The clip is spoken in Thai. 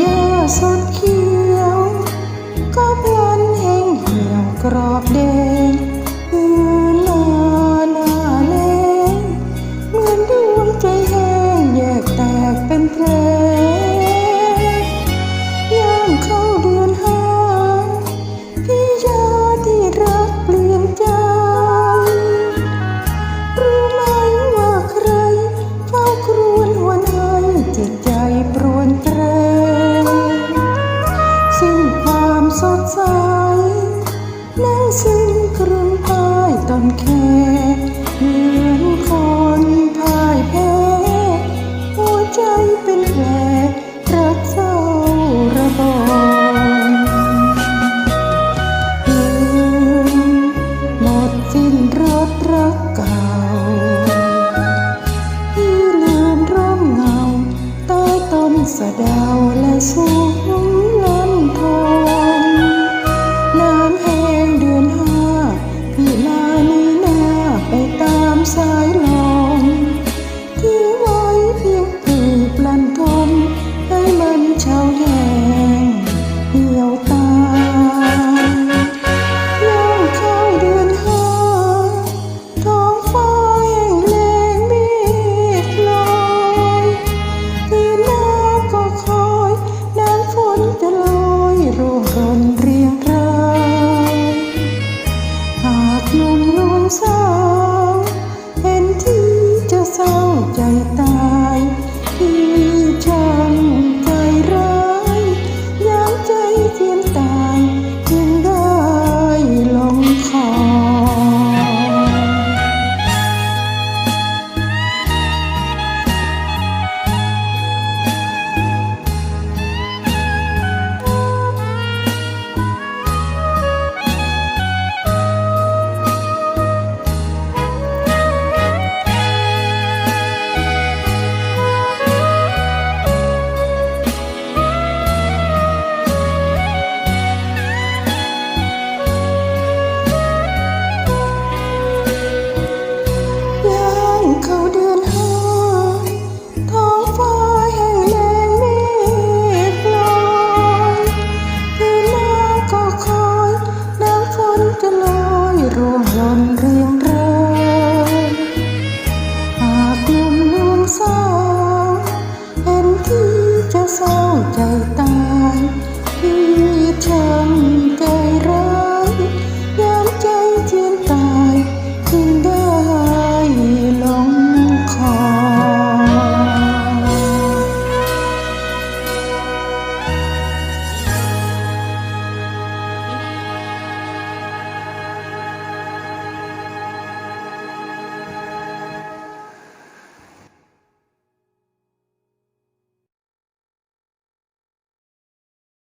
หญ้าสดเขียว ก็พลันแห้งเหี่ยวกรอบแดง สดใสนั่งซึ้ง